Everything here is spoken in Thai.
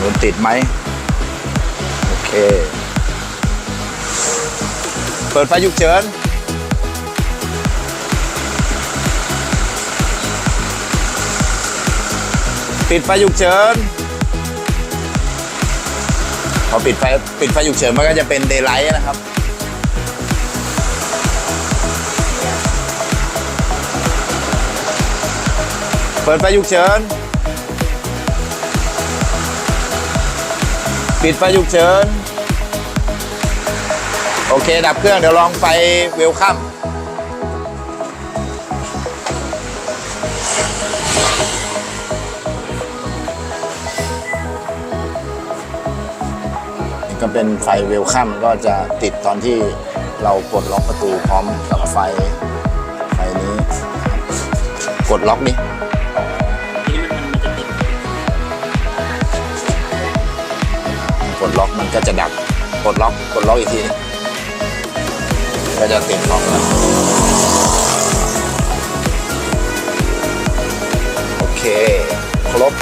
นูนติดไหม โอเค เปิดไฟฉุกเฉินปิดไฟฉุกเฉินพอปิดไฟปิดไฟฉุกเฉินมันก็จะเป็นเดย์ไลท์นะครับเปิดไฟฉุกเฉิน ปิดไฟฉุกเฉิน โอเค ดับเครื่องเดี๋ยวลองไฟเวลคัมก็เป็นไฟเวลคัมก็จะติดตอนที่เรากดล็อกประตูพร้อมกับไฟ ไฟนี้ กดล็อกนี่ ดล็อกมันก็จะดับกดล็อกกดล็อกอีกทีก็จะติดล็อกแล้วโอเค ครบ